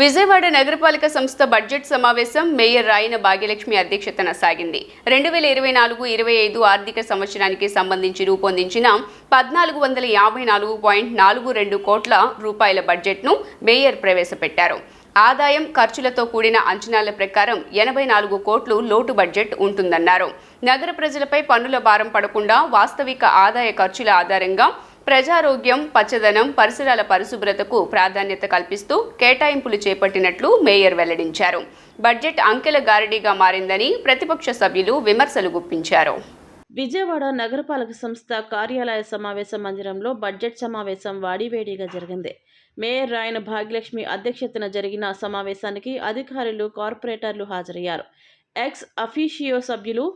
విజయవాడ నగరపాలక సంస్థ బడ్జెట్ సమావేశం మేయర్ రాయన భాగ్యలక్ష్మి అధ్యక్షతన సాగింది. రెండు వేల ఇరవై నాలుగు ఇరవై ఐదు ఆర్థిక సంవత్సరానికి సంబంధించి రూపొందించిన పద్నాలుగు వందల యాభై నాలుగు పాయింట్ నాలుగు రెండు కోట్ల రూపాయల బడ్జెట్ను మేయర్ ప్రవేశపెట్టారు. ఆదాయం ఖర్చులతో కూడిన అంచనాల ప్రకారం ఎనభై నాలుగు కోట్లు లోటు బడ్జెట్ ఉంటుందన్నారు. నగర ప్రజలపై పన్నుల భారం పడకుండా వాస్తవిక ఆదాయ ఖర్చుల ఆధారంగా ప్రజారోగ్యం పచ్చదనం పరిసరాల పరిశుభ్రతకు ప్రాధాన్యత కల్పిస్తూ కేటాయింపులు చేపట్టినట్లు మేయర్ వెల్లడించారు. బడ్జెట్ అంకెల గారడీగా మారిందని ప్రతిపక్ష సభ్యులు విమర్శలు గుప్పించారు. విజయవాడ నగరపాలక సంస్థ కార్యాలయ సమావేశ మందిరంలో బడ్జెట్ సమావేశం వాడివేడిగా జరిగింది. మేయర్ రాయన భాగ్యలక్ష్మి అధ్యక్షతన జరిగిన సమావేశానికి అధికారులు కార్పొరేటర్లు హాజరయ్యారు. ఎక్స్ అఫీషియో సభ్యులు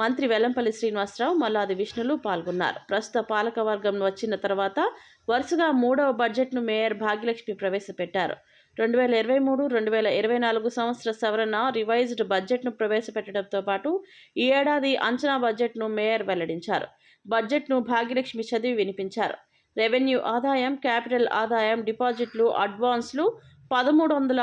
మంత్రి వెల్లంపల్లి శ్రీనివాసరావు మల్లాది విష్ణులు పాల్గొన్నారు. ప్రస్తుత పాలకవర్గం వచ్చిన తర్వాత వరుసగా మూడవ బడ్జెట్ను మేయర్ భాగ్యలక్ష్మి ప్రవేశపెట్టారు. రెండు వేల ఇరవై మూడు రెండు వేల ఇరవై నాలుగు సంవత్సర సవరణ రివైజ్డ్ బడ్జెట్ను ప్రవేశపెట్టడంతో పాటు ఈ ఏడాది అంచనా బడ్జెట్ను మేయర్ వెల్లడించారు. బడ్జెట్ను భాగ్యలక్ష్మి చదివి వినిపించారు. రెవెన్యూ ఆదాయం క్యాపిటల్ ఆదాయం డిపాజిట్లు అడ్వాన్స్లు పదమూడు వందల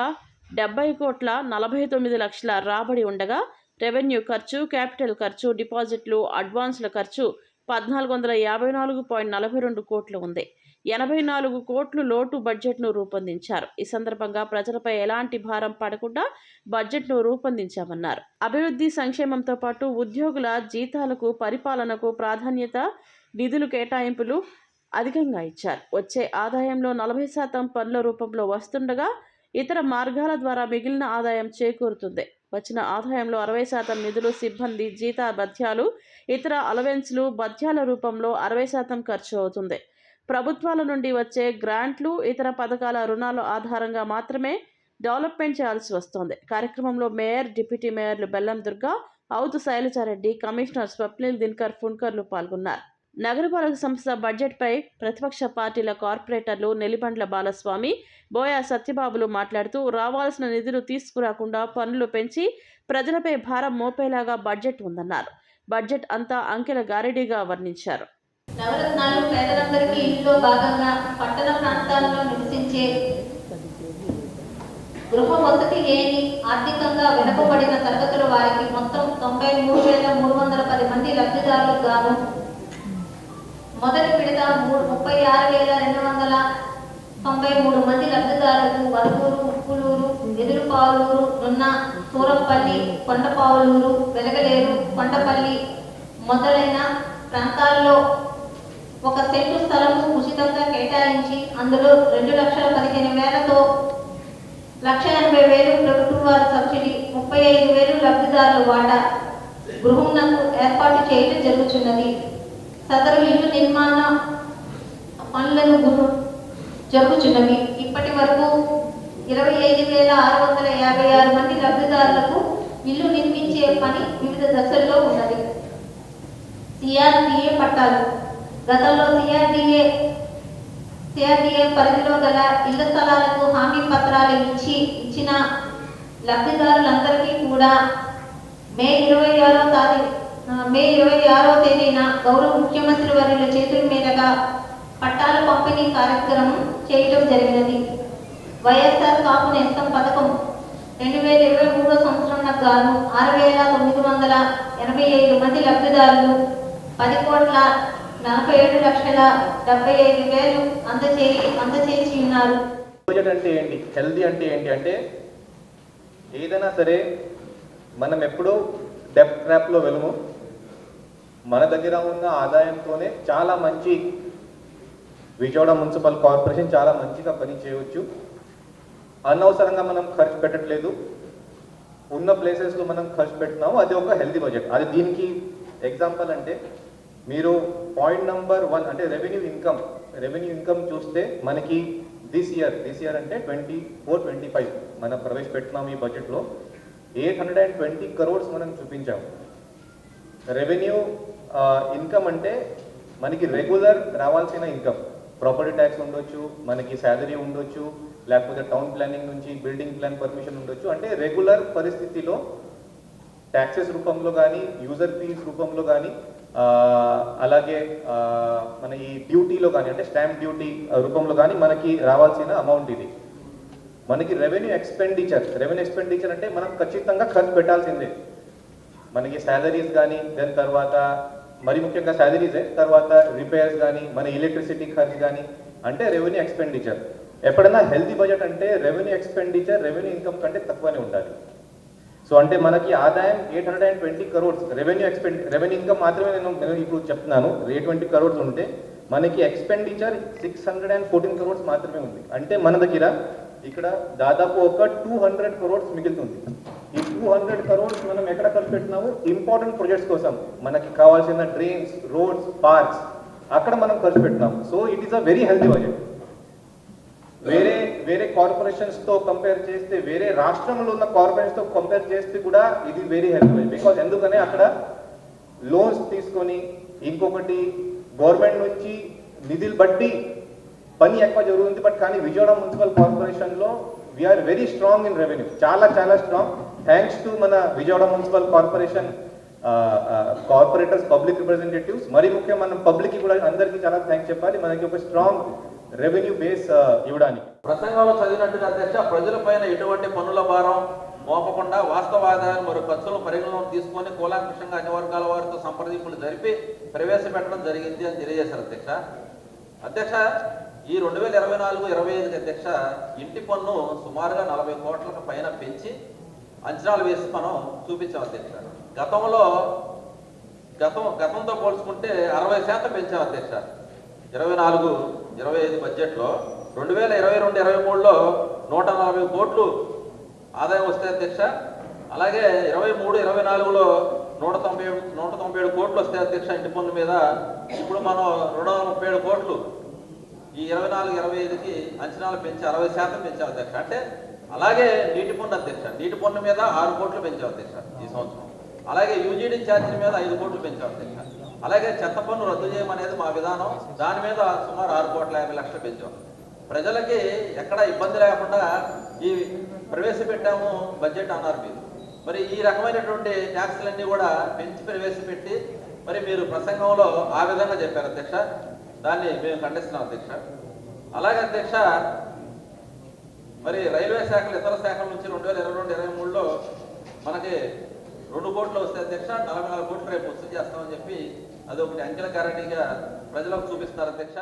డెబ్బై కోట్ల నలభై తొమ్మిది లక్షల రాబడి ఉండగా రెవెన్యూ ఖర్చు క్యాపిటల్ ఖర్చు డిపాజిట్లు అడ్వాన్స్ల ఖర్చు పద్నాలుగు వందల యాభై నాలుగు పాయింట్ నలభై రెండు కోట్లు ఉంది. ఎనభై నాలుగు కోట్లు లోటు బడ్జెట్ను రూపొందించారు. ఈ సందర్భంగా ప్రజలపై ఎలాంటి భారం పడకుండా బడ్జెట్ను రూపొందించామన్నారు. అభివృద్ధి సంక్షేమంతో పాటు ఉద్యోగుల జీతాలకు పరిపాలనకు ప్రాధాన్యత నిధులు కేటాయింపులు అధికంగా ఇచ్చారు. వచ్చే ఆదాయంలో నలభై శాతం పన్నుల రూపంలో వస్తుండగా ఇతర మార్గాల ద్వారా మిగిలిన ఆదాయం చేకూరుతుంది. వచ్చిన ఆదాయంలో అరవై శాతం నిధులు సిబ్బంది జీత భత్యాలు ఇతర అలవెన్స్లు భత్యాల రూపంలో అరవై శాతం ఖర్చు అవుతుంది. ప్రభుత్వాల నుండి వచ్చే గ్రాంట్లు ఇతర పథకాల రుణాల ఆధారంగా మాత్రమే డెవలప్మెంట్ చేయాల్సి వస్తోంది. కార్యక్రమంలో మేయర్ డిప్యూటీ మేయర్లు బెల్లం దుర్గా అవుతు శైలజారెడ్డి కమిషనర్ స్వప్నిల్ దినకర్ ఫున్కర్లు పాల్గొన్నారు. నగరపాలక సంస్థ బడ్జెట్పై ప్రతిపక్ష పార్టీల కార్పొరేటర్లు నెలిబండ్ల బాలస్వామి బోయా సత్యబాబులు మాట్లాడుతూ రావాల్సిన నిధులు తీసుకురాకుండా పన్నులు పెంచి ప్రజలపై భారం మోపేలాగా బడ్జెట్ ఉందన్నారు. బడ్జెట్ అంతా అంకెల గారెడీగా వర్ణించారు. నవరత్నాలు పేదలందరికీ ఇంట్లో భాగంగా పట్టణ ప్రాంతాల్లో నివసించే గృహ వసతి లేని ఆర్థికంగా వెనుకబడిన తరగతుల వారికి మొత్తం తొంభై మూడు వేల మూడు వందల పది మంది లబ్ధిదారులకు గాను మొదటి విడత మూడు ముప్పై ఆరు వేల రెండు వందల తొంభై మూడు మంది లబ్ధిదారులకు వరకూరు ఉప్పులూరు ఎదురుపావులూరు నున్న సూరంపల్లి కొండపావులూరు వెలగలేరు కొండపల్లి మొదలైన ప్రాంతాల్లో ఒక సెంటు స్థలము ఉచితంగా కేటాయించి అందులో రెండు లక్షల పదిహేను వేలతో లక్ష ఎనభై వేలు ప్రభుత్వం వారి సబ్సిడీ ముప్పై ఐదు వేలు లబ్ధిదారుల వాటా గృహంనకు ఏర్పాటు చేయడం జరుగుతున్నది సదరు ఇల్లు నిర్మాణ పనులను గురు జరుగుచున్నవి. ఇప్పటి వరకు ఇరవై ఐదు వేల ఆరు వందల యాభై ఆరు మంది లబ్ధిదారులకు ఇల్లు నిర్మించే పని వివిధ దశల్లో ఉన్నది. సిఆర్డిఏ పట్టాలు. గతంలో సిఆర్డిఏ సిఆర్డిఏ పరిధిలో గల ఇళ్ళ స్థలాలకు హామీ పత్రాలు ఇచ్చి ఇచ్చిన లబ్ధిదారులందరికీ కూడా మే ఇరవై ఆరో తారీఖు మే ఇరవై ఆరో తేదీన గౌరవ ముఖ్యమంత్రి వర్యుల చేతుల మీదుగా పట్టాల పంపిణీ కార్యక్రమం చేయడం జరిగినది. వైఎస్ఆర్ కాపు నేస్తం పథకం రెండు వేల ఇరవై మూడో సంవత్సరంలో గాను ఆరు వేల తొమ్మిది వందల ఎనభై ఐదు మంది లబ్ధిదారులు పది కోట్ల నలభై ఏడు లక్షల డెబ్బై ఐదు వేలు అందచే అందచేసి ఉన్నారు. అంటే ఏంటి? హెల్దీ అంటే ఏంటి అంటే ఏదైనా సరే మనం ఎప్పుడూ డెప్ ట్రాప్లో వెళ్ళము. మన దగ్గర ఉన్న ఆదాయంతోనే చాలా మంచి విజయవాడ మున్సిపల్ కార్పొరేషన్ చాలా మంచిగా పని చేయవచ్చు. అనవసరంగా మనం ఖర్చు పెట్టట్లేదు. ఉన్న ప్లేసెస్లో మనం ఖర్చు పెట్టినాము అది ఒక హెల్దీ బడ్జెట్ అది దీనికి ఎగ్జాంపుల్ అంటే మీరు పాయింట్ నంబర్ వన్ అంటే రెవెన్యూ ఇన్కమ్ రెవెన్యూ ఇన్కమ్ చూస్తే మనకి దిస్ ఇయర్ దిస్ ఇయర్ అంటే ట్వంటీ ఫోర్ ట్వంటీ ఫైవ్ మనం ప్రవేశపెట్టినాం ఈ బడ్జెట్లో eight hundred and twenty crores మనం చూపించాము రెవెన్యూ ఇన్కమ్ అంటే మనకి రెగ్యులర్ రావాల్సిన ఇన్కమ్ ప్రాపర్టీ ట్యాక్స్ ఉండొచ్చు మనకి శాలరీ ఉండొచ్చు లేకపోతే టౌన్ ప్లానింగ్ నుంచి బిల్డింగ్ ప్లాన్ పర్మిషన్ ఉండొచ్చు. అంటే రెగ్యులర్ పరిస్థితిలో ట్యాక్సెస్ రూపంలో కానీ యూజర్ ఫీస్ రూపంలో కానీ అలాగే మన ఈ డ్యూటీలో కానీ అంటే స్టాంప్ డ్యూటీ రూపంలో కానీ మనకి రావాల్సిన అమౌంట్ ఇది. మనకి రెవెన్యూ ఎక్స్పెండిచర్ రెవెన్యూ ఎక్స్పెండిచర్ అంటే మనం ఖచ్చితంగా ఖర్చు పెట్టాల్సిందే. మనకి శాలరీస్ కానీ దాని తర్వాత మరి ముఖ్యంగా శాలరీసే తర్వాత రిపేర్స్ కానీ మన ఎలక్ట్రిసిటీ ఖర్చు కానీ అంటే రెవెన్యూ ఎక్స్పెండిచర్ ఎప్పుడైనా హెల్తీ బడ్జెట్ అంటే రెవెన్యూ ఎక్స్పెండిచర్ రెవెన్యూ ఇన్కమ్ కంటే తక్కువనే ఉండాలి. సో అంటే మనకి ఆదాయం eight hundred and twenty crores revenue expend revenue income మాత్రమే నేను నేను ఇప్పుడు చెప్తున్నాను. ఎయిట్ ట్వంటీ కరోడ్స్ ఉంటే మనకి expenditure six hundred and fourteen crores మాత్రమే ఉంది. అంటే మన దగ్గర ఇక్కడ దాదాపు ఒక టూ హండ్రెడ్ కరోడ్స్ మిగులుతుంది. టూ హండ్రెడ్ కరోడ్స్ మనం ఎక్కడ ఖర్చు పెట్టినాము? ఇంపార్టెంట్ ప్రాజెక్ట్స్ కోసం. మనకి కావాల్సిన డ్రైన్స్ రోడ్స్ పార్క్స్ అక్కడ మనం ఖర్చు పెట్టినాము. So it is a very healthy budget వేరే వేరే కార్పొరేషన్స్తో కంపేర్ చేస్తే వేరే రాష్ట్రంలో ఉన్న కార్పొరేషన్తో కంపేర్ చేస్తే కూడా ఇది వెరీ హెల్ప్ బికాస్ ఎందుకనే అక్కడ లోన్స్ తీసుకొని ఇంకొకటి గవర్నమెంట్ నుంచి నిధులు బట్టి పని ఎక్కువ జరుగుతుంది. బట్ కానీ విజయవాడ మున్సిపల్ కార్పొరేషన్లో we are very strong in revenue చాలా చాలా స్ట్రాంగ్ థ్యాంక్స్ టు మన Vijayawada municipal corporation corporators public representatives. మరి ముఖ్యం మనం పబ్లిక్ కూడా అందరికీ చాలా థ్యాంక్స్ చెప్పాలి. మనకి ఒక స్ట్రాంగ్ రెవెన్యూ బేస్ ఇవ్వడానికి. ప్రసంగంలో చదివినట్టుగా అధ్యక్ష ప్రజలపైన ఎటువంటి పన్నుల భారం మోపకుండా వాస్తవ ఆదాయం మరియు ఖర్చుల పరిగణలోకి తీసుకొని కూలాంకృషంగా అన్ని వర్గాల వారితో సంప్రదింపులు జరిపి ప్రవేశపెట్టడం జరిగింది అని తెలియజేశారు అధ్యక్ష. అధ్యక్ష ఈ రెండు వేల ఇరవై నాలుగు ఇరవై ఐదు అధ్యక్ష ఇంటి పన్ను సుమారుగా నలభై కోట్లకు పైన పెంచి అంచనాలు వేసి మనం చూపించాం అధ్యక్ష. గతంలో గతం గతంతో పోల్చుకుంటే అరవై శాతం పెంచాం అధ్యక్ష. ఇరవై నాలుగు ఇరవై ఐదు బడ్జెట్లో రెండు వేల ఇరవై రెండు ఇరవై మూడులో నూట నలభై కోట్లు ఆదాయం వస్తే అధ్యక్ష అలాగే ఇరవై మూడు ఇరవై నాలుగులో నూట తొంభై నూట తొంభై ఏడు కోట్లు వస్తాయి అధ్యక్ష ఇంటి పన్ను మీద. ఇప్పుడు మనం రెండు వందల ముప్పై ఏడు కోట్లు ఈ ఇరవై నాలుగు ఇరవై ఐదుకి అంచనాలు పెంచి అరవై శాతం పెంచావు అధ్యక్ష. అంటే అలాగే నీటి పన్ను అధ్యక్ష. నీటి పన్ను మీద ఆరు కోట్లు పెంచాం అధ్యక్ష ఈ సంవత్సరం. అలాగే యూజీడీ ఛార్జీల మీద ఐదు కోట్లు పెంచాం అధ్యక్ష. అలాగే చెత్త పన్ను రద్దు చేయమనేది మా విధానం. దాని మీద సుమారు ఆరు కోట్ల యాభై లక్షలు పెంచాం. ప్రజలకి ఎక్కడ ఇబ్బంది లేకుండా ఈ ప్రవేశపెట్టాము బడ్జెట్ అన్నారు మీరు. మరి ఈ రకమైనటువంటి ట్యాక్స్లన్నీ కూడా పెంచి ప్రవేశపెట్టి మరి మీరు ప్రసంగంలో ఆ విధంగా చెప్పారు అధ్యక్ష. దాన్ని మేము ఖండిస్తున్నాం అధ్యక్ష. అలాగే అధ్యక్ష మరి రైల్వే శాఖలు ఇతర శాఖల నుంచి రెండు వేల ఇరవై రెండు ఇరవై మూడులో మనకి రెండు కోట్లు వస్తే అధ్యక్ష నలభై నాలుగు కోట్లు రేపు వసూలు చేస్తామని చెప్పి అది ఒకటి అంకెల గ్యారంటీగా ప్రజలకు చూపిస్తున్నారు అధ్యక్ష.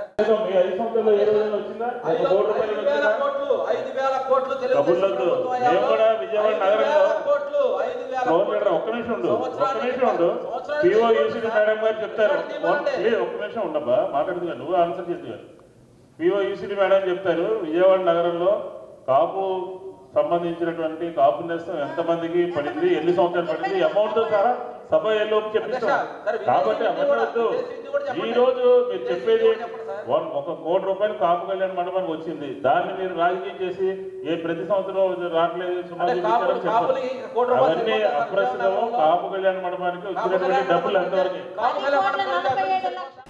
ఐదు వేల కోట్లు వేల కోట్లు లీడర్ ఒక్క నిమిషం ఉండు ఒక్క నిమిషం ఉండు పిఓ యూసీడీ మేడం గారు చెప్తారు. లేదు ఒక్క నిమిషం ఉండబ్బా మాట్లాడుతున్నా నువ్వు ఆన్సర్ చేద్దు పిఓ యూసీడీ మేడం చెప్తారు విజయవాడ నగరంలో కాపు సంబంధించినటువంటి కాపు నేస్తం ఎంతమందికి పడింది ఎన్ని సంవత్సరాలు పడింది అమౌంట్తో సహా సభ ఎల్లోపు చెప్పిస్తాం కాబట్టి అవన్నీ వద్దు విదేశీ విద్య కూడా చెప్పండి. ఈ రోజు మీరు చెప్పేది వన్- ఒక కోటి రూపాయలు కాపు కళ్యాణ మండపానికి వచ్చింది. దాన్ని మీరు రాజకీయం చేసి ఏ ప్రతి సంవత్సరం రావట్లేదు అవన్నీ అప్రస్తుతం కాపు కళ్యాణ మండపానికి వచ్చినటువంటి డబ్బులు ఎంతవరకు